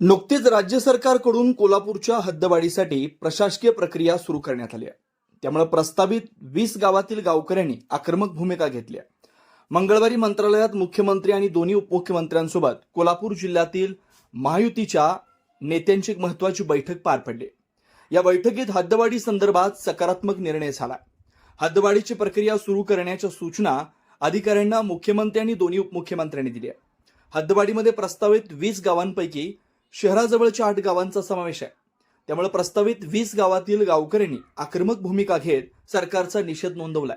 नुकतीच राज्य सरकारकडून कोल्हापूरच्या हद्दवाढीसाठी प्रशासकीय प्रक्रिया सुरू करण्यात आली आहे. त्यामुळे प्रस्तावित वीस गावातील गावकऱ्यांनी आक्रमक भूमिका घेतली आहे. मंगळवारी मंत्रालयात मुख्यमंत्री आणि दोन्ही उपमुख्यमंत्र्यांसोबत कोल्हापूर जिल्ह्यातील महायुतीच्या नेत्यांची एक महत्वाची बैठक पार पडली. या बैठकीत हद्दवाढी संदर्भात सकारात्मक निर्णय झाला. हद्दवाढीची प्रक्रिया सुरू करण्याच्या सूचना अधिकाऱ्यांना मुख्यमंत्री आणि दोन्ही उपमुख्यमंत्र्यांनी दिल्या. हद्दवाढीमध्ये प्रस्तावित वीस गावांपैकी शहराजवळच्या आठ गावांचा समावेश आहे. त्यामुळे प्रस्तावित वीस गावातील गावकऱ्यांनी आक्रमक भूमिका घेत सरकारचा निषेध नोंदवलाय.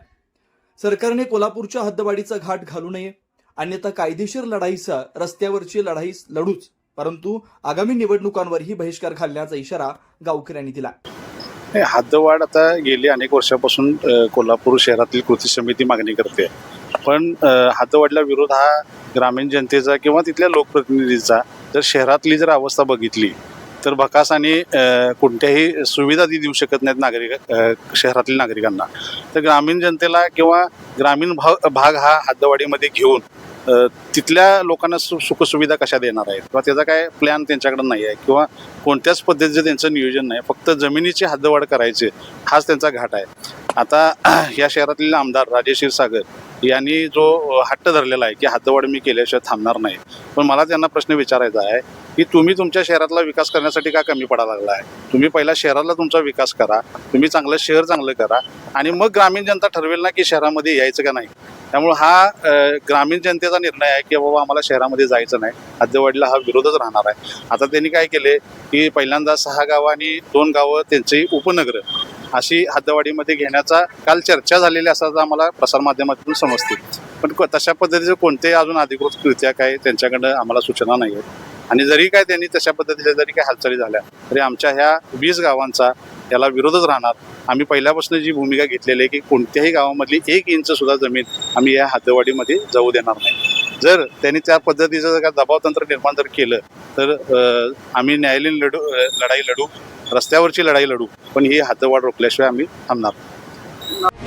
सरकारने कोल्हापूरच्या हद्दवाढीचा घाट घालू नये. अन्यथा कायदेशीर लढाईचा रस्त्यावरची लढाई लढूच. परंतु आगामी निवडणुकांवरही बहिष्कार घालण्याचा इशारा गावकऱ्यांनी दिला. हे हद्दवाढ आता गेली अनेक वर्षापासून कोल्हापूर शहरातील कृती समिती मागणी करते. पण अ, हद्दवाढीला विरोध हा ग्रामीण जनतेचा किंवा तिथल्या लोकप्रतिनिधीचा जर शहरातली जर अवस्था बघितली तर भकासाने कोणत्याही सुविधा ती देऊ शकत नाहीत नागरिक शहरातील नागरिकांना. तर ग्रामीण जनतेला किंवा ग्रामीण भाग भाग हा हद्दवाडीमध्ये घेऊन तिथल्या लोकांना सु सुखसुविधा कशा देणार आहेत? किंवा त्याचा काय प्लॅन त्यांच्याकडे नाही आहे? किंवा कोणत्याच पद्धतीचं त्यांचं नियोजन नाही फक्त जमिनीची हद्दवाढ करायचे हाच त्यांचा घाट आहे. आता या शहरातील आमदार राजेश क्षीरसागर यांनी जो हट्ट धरलेला आहे की हद्दवाढ मी केल्याशिवाय थांबणार नाही. पण मला त्यांना प्रश्न विचारायचा आहे की तुम्ही तुमच्या शहरातला विकास करण्यासाठी का कमी पडायला लागला आहे तुम्ही पहिला शहराला तुमचा विकास करा तुम्ही चांगलं शहर चांगलं करा आणि मग ग्रामीण जनता ठरवेल ना की शहरामध्ये यायचं का नाही. त्यामुळे हा ग्रामीण जनतेचा निर्णय आहे की बाबा आम्हाला शहरामध्ये जायचं नाही. आद्यवाडीला हा विरोधच राहणार आहे. आता त्यांनी काय केले की पहिल्यांदा सहा गावं आणि दोन गावं त्यांची उपनगर अशी हद्दवाडीमध्ये घेण्याचा काल चर्चा झालेली असल्याचं आम्हाला प्रसारमाध्यमातून समजते. पण तशा पद्धतीचं कोणते अजून अधिकृत कृत्या काय त्यांच्याकडं आम्हाला सूचना नाही आहेत. आणि जरी काय त्यांनी तशा पद्धतीच्या जरी काय हालचाली झाल्या तरी आमच्या ह्या वीस गावांचा याला विरोधच राहणार. आम्ही पहिल्यापासून जी भूमिका घेतलेली आहे की कोणत्याही गावामधली एक इंच सुद्धा जमीन आम्ही या हातवाडीमध्ये जाऊ देणार नाही. जर त्यांनी त्या पद्धतीचं जर का दबावतंत्र निर्माण जर केलं तर आम्ही न्यायालयीन लढू लढाई लढू रस्त्यावरची लढाई लढू पण ही हातवाढ रोखल्याशिवाय आम्ही थांबणार